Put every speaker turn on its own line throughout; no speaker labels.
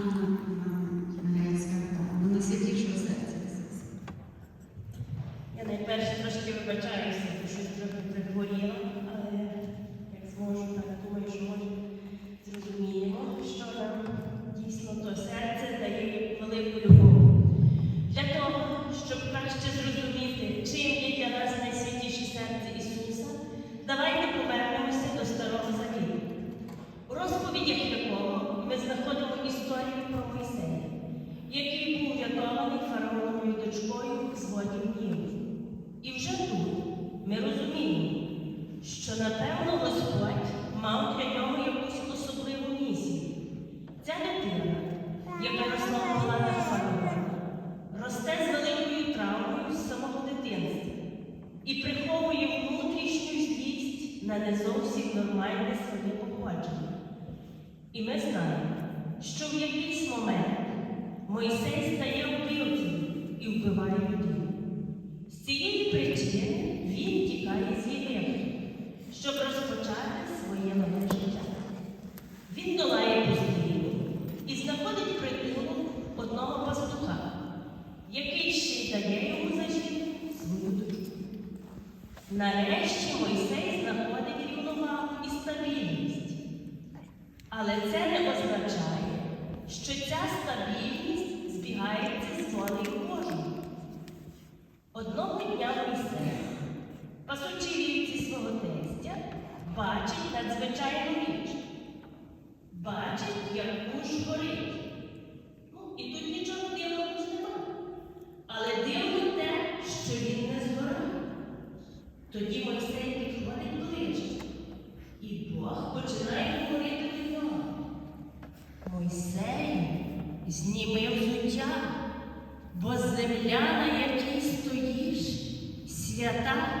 Amen. посередників вони кличуть. І Бог починає говорити до нього. Мойсей знімив життя, бо земля, на якій стоїш, свята.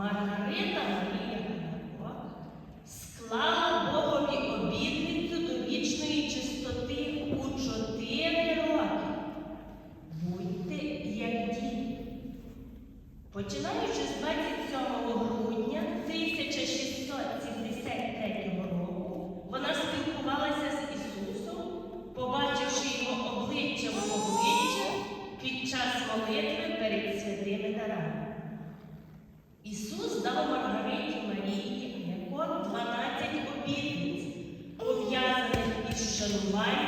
Margarita María. Christian life.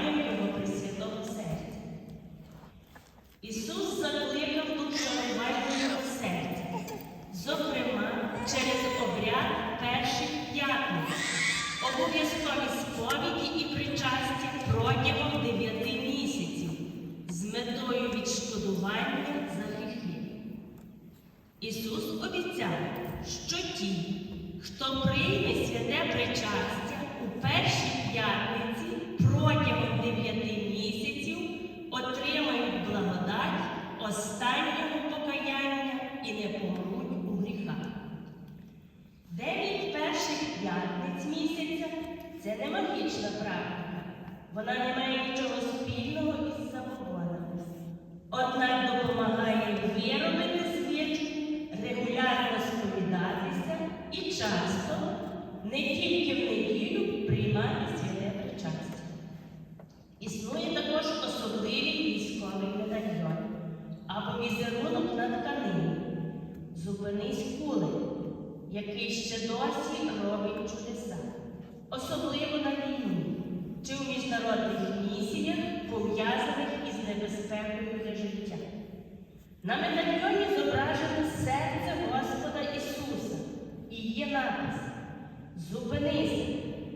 Це не магічна практика. Вона не має нічого спільного із забобонами. Однак допомагає виробити свічку, регулярно сповідатися і часто, не тільки в неділю, приймати святе причастя. Існує також особливий військовий медальйон або візерунок на тканині. Зупинись кулик, який ще досі робить. На медальйоні зображено серце Господа Ісуса і є напис. Зупинися,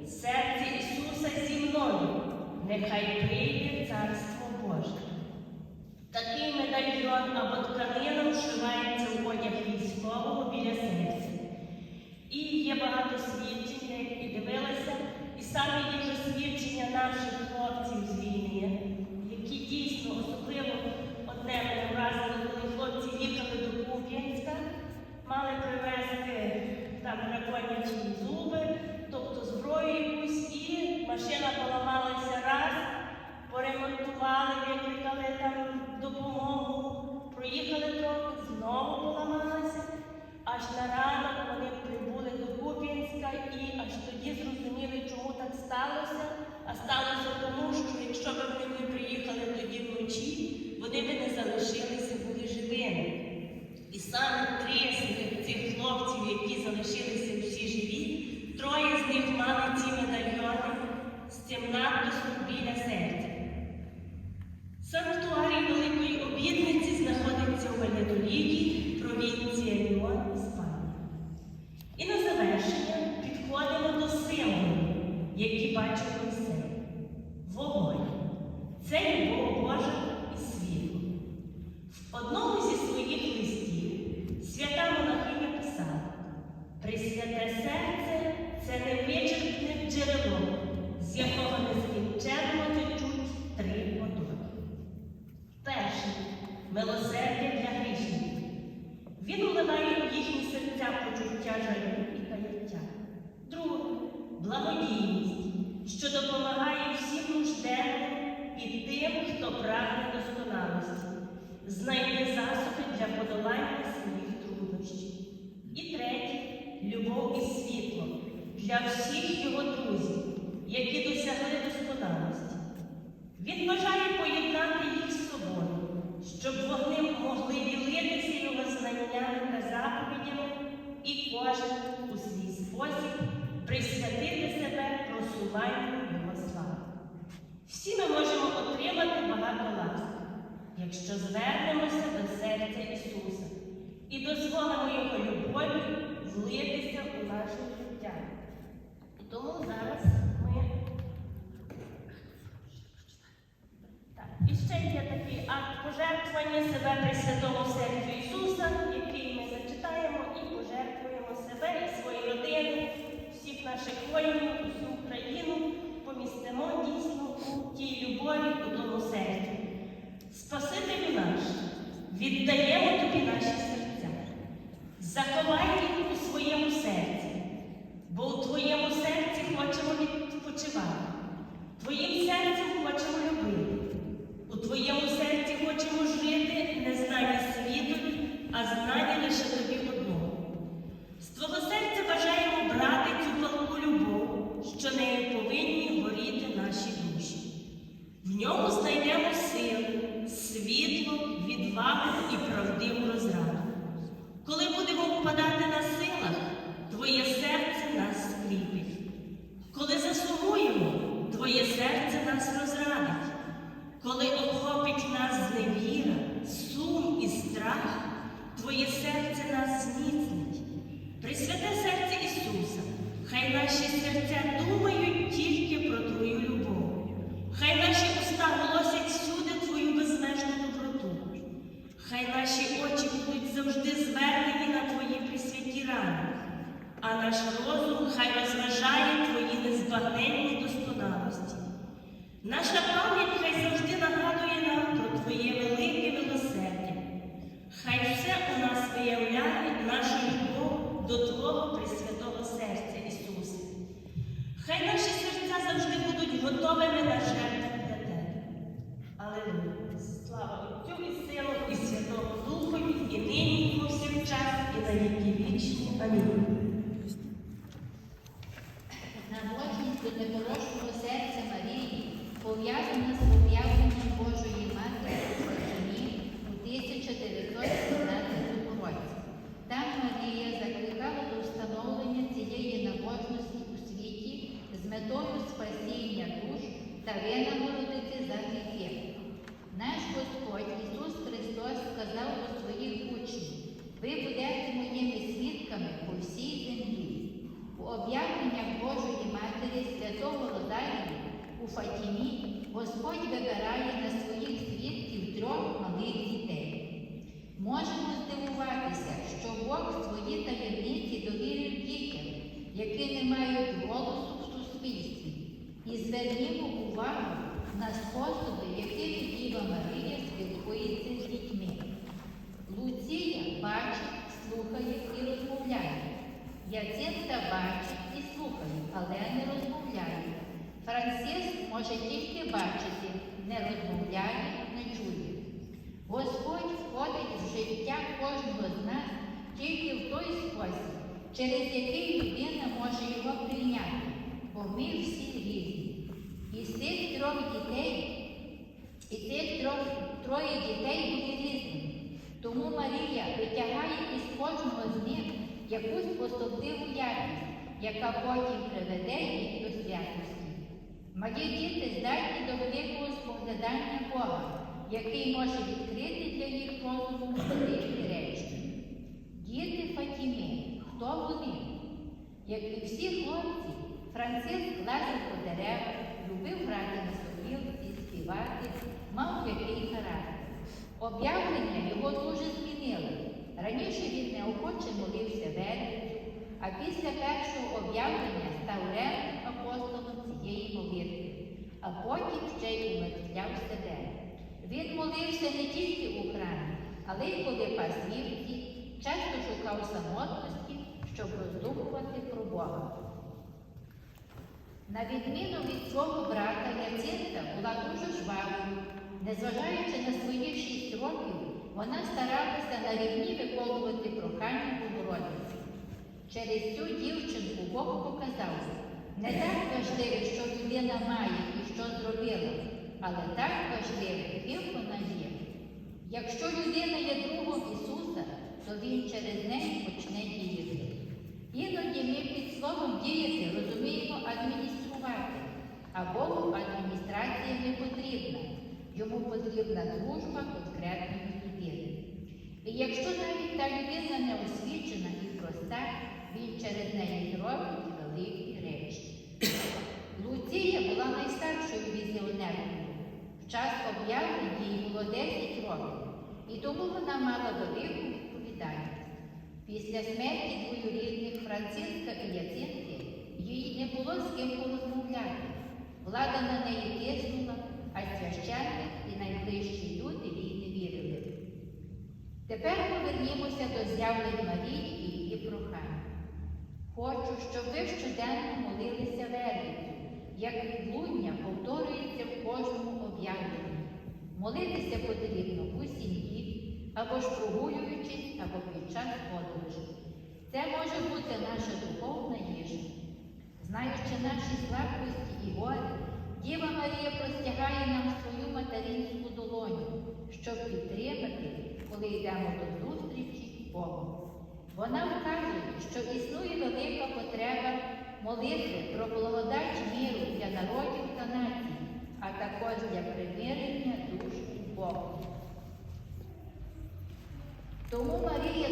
серце Ісуса зі мною, нехай прийде Царство Боже. Такий медальйон або тканина вшивається в одяг військового біля серця. І є багато свідчень, як і дивилася, і саме є свідчення наших. благодійність, що допомагає всім нужденним і тим, хто прагне досконалості, знайти засоби для подолання своїх труднощів. І третє любов і світло для всіх його друзів, які досягли досконалості. Він бажає поєднати їх з собою, щоб вони могли ділитися його знаннями та заповідями. якщо звернемося до серця Ісуса і дозволимо Його любові злитися у наше життя. І Тому зараз ми. Так, І ще є такий акт пожертвування себе при святому серцю Ісуса, який ми зачитаємо і пожертвуємо себе і свої родини всіх наших воїнів. пам'ять і правдиву розраду. Коли будемо впадати на наш розум хай розважає твої незбагненні досконалості. Наша пам'ять хай завжди нагадує нам про твоє велике. свої таємниці довірив дітям, які не мають голосу в суспільстві, і звернімо увагу на способи, якими Діва Марія спілкується з дітьми. Луція бачить, слухає і розмовляє. Яцинта бачить і
слухає, але не розмовляє. Франциск може тільки бачити, не розмовляє, не чує. Господь входить в життя кожного з нас тільки в той спосіб, через який людина може його прийняти, бо ми всі різні. І з цих трьох дітей, і цих трьох, троє дітей були різними. Тому Марія витягає із кожного з них якусь особливу якість, яка потім приведе їх до святості. Мої діти здатні до великого споглядання Бога, який може відкрити для їх розуму великі речі. Діти Фатіми, хто вони? Як і всі хлопці, Франциск лазив по деревах, любив грати на сопілці, співати, мав який характер. Об'явлення його дуже змінили. Раніше він неохоче молився верницю, а після першого об'явлення став ревним апостолом цієї молитви, а потім ще й умертвляв себе. Він молився не тільки у храмі, але й коли пас вівці, часто шукав самотності, щоб роздумувати про Бога. На відміну від свого брата, Яцинта була дуже жвавою. Незважаючи на свої шість років, вона старалася на рівні виконувати прохання Богородиці. Через цю дівчинку Бог показав, не так важливо, що людина має і що зробила, але так важливо, ким вона є. Якщо людина є другом Ісуса, то Він через неї почне діяти. Іноді ми під словом діяти розуміємо адмініструвати, а Богу адміністрація не потрібна. Йому потрібна дружба конкретної людини. І якщо навіть та людина не освічена і проста, він через неї зробить великі речі. Луція була найстаршою візіонеркою. В час об'явлення їй було 10 років, і тому вона мала велику відповідальність. Після смерті двоюрідних Франциска і Яцинки їй не було з ким порозмовляти. Влада на неї тиснула, а священник і найближчі люди їй не вірили. Тепер повернімося до з'явлень Марії і її прохань. Хочу, щоб ви щоденно молилися верницю, як відлуння повторюється в кожному об'явленні. Молитися потрібно у сім'ї, або ж прогулюючись, або під час подорожі. Це може бути наша духовна їжа. Знаючи наші слабкості і горе, Діва Марія простягає нам свою материнську долоню, щоб підтримати, коли йдемо до зустрічі з. Вона вказує, що існує велика потреба молитви про благодать міру для народів та націй, а також для примирення душ з Богом. Тому Марія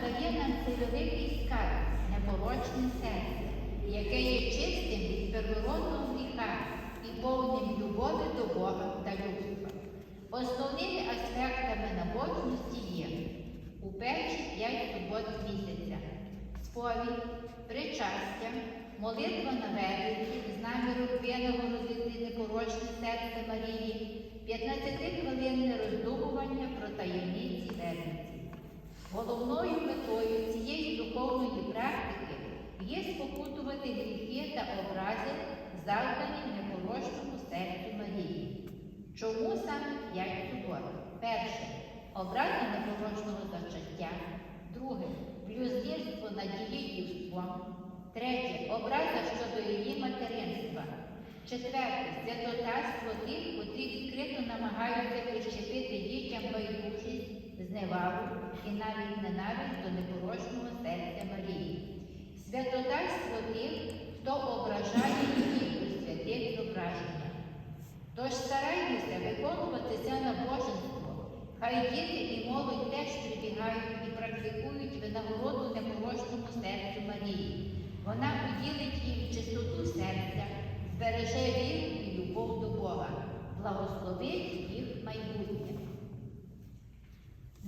дає нам цей великий скарб, непорочне серце, яке є чистим від первородного гріха і повним любові до Бога та людства. Основними аспектами набожності є у перші п'ять субот місяця сповідь, причастя, молитва на вервиці з наміром винагородити непорочне серце Марії, 15-хвилинне роздумування про таємниці верниці. Головною метою цієї духовної практики є спокутувати гріхи та образи, завдані непорочному серцю Марії. Чому саме п'ять субот? Перше образа непорочного зачаття. Друге блюзнірство над дівством. Третє образа щодо її материнства. Четверте святотарство тих, котрі відкрито намагаються прищепити дітям байдужість, зневагу і навіть ненависть до непорочного серця Марії. Святотарство тих, хто ображає її у святих зображеннях. Тож старайтеся виконувати це набоженство. Хай діти і молодь теж прибігають і практикують винагороду непорочному серцю Марії. Вона уділить їм чистоту серця, збереже віру і любов до Бога, благословить їх майбутнє.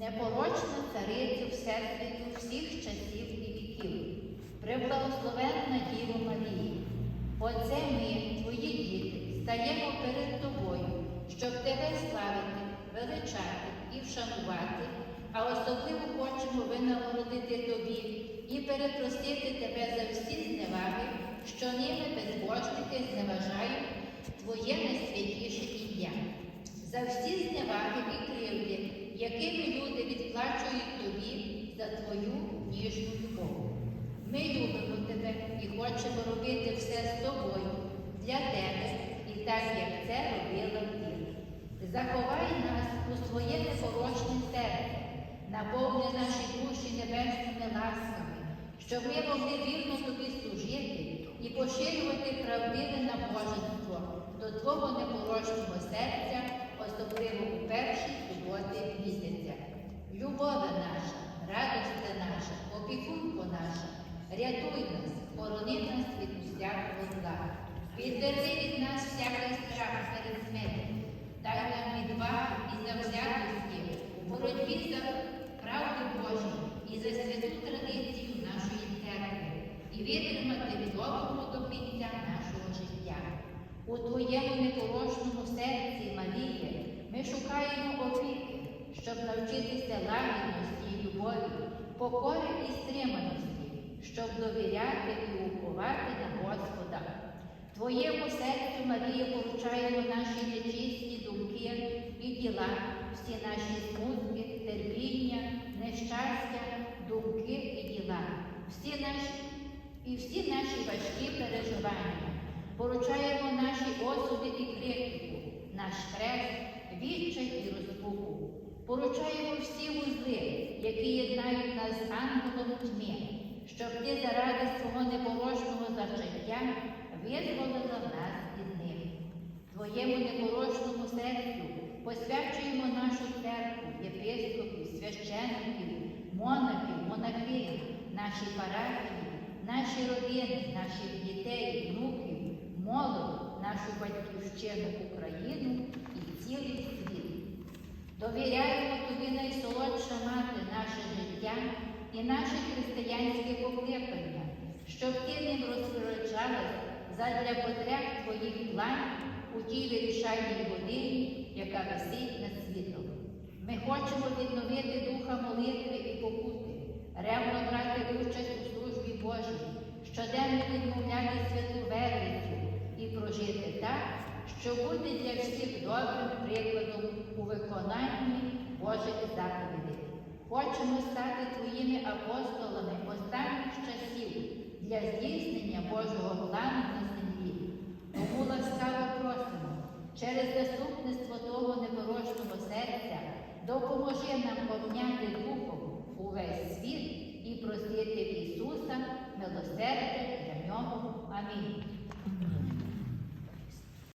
Непорочна царицю Всесвіту всіх часів і віків, преблагословенна Діво Марії. Оце ми, твої діти, стаємо перед тобою, щоб тебе славити, величати і вшанувати, а особливо хочемо винагородити тобі і перепросити тебе за всі зневаги, що ними безбожники зневажають Твоє найсвятіше ім'я. за всі зневаги якими люди відплачують тобі за твою ніжну любов. Ми любимо тебе і хочемо робити все з тобою, для тебе і так, як це робила ти. Заховай нас у своє непорочне серце, наповни наші душі небесними ласками, щоб ми могли вірно тобі служити і поширювати правдиве набожество до Твого непорочного серця, особливо у перші суботи місяця. Любове наша, радосте наша, опікунко наша, рятуй нас, борони нас від усякого зла. Відверни від нас всякий страх перед смертю. Дай нам відвагу і завзятості у боротьбі за правду Божу і за святу традицію нашої церкви і витримати доброму до кінця нашого життя. У Твоєму непорочному серці, Марія, ми шукаємо опіки, щоб навчитися лагідності і любові, покори і стриманості, щоб довіряти і уповати на Господа. Твоєму серцю, Марія, поручаємо наші нечисті думки і діла, всі наші смутки, терпіння, нещастя, думки і діла, всі наші і всі наші важкі переживання. Поручаємо наші осуди і критику, наш хрест, відчай і розпуку. Поручаємо всі вузли, які єднають нас з ангелом тьми, щоб ти заради свого непорочного зачаття визволила нас із них. Твоєму непорочному серцю посвячуємо нашу церкву, єпископів, священиків, монахів, монахинь, наші парафії, наші родини, наших дітей, внуків, молодь, нашу батьківщину Україну і цілий світ. Довіряємо тобі найсолодша мати наше життя і наше християнське покликання, щоб ти ним розпоряджалась задля потреб твоїх планів у тій вирішальній годині, яка висить над світом. Ми хочемо відновити духа молитви і покути, ревно брати участь у службі Божій, щоденно відмовляти святу верницю і прожити так, що буде для всіх добрим прикладом у виконанні Божих заповідей. Хочемо стати твоїми апостолами останніх часів для здійснення Божого плану на землі. Тому ласкаво просимо через заступництво того непорочного серця допоможи нам обняти Духом увесь світ і просвіти Ісуса милосердя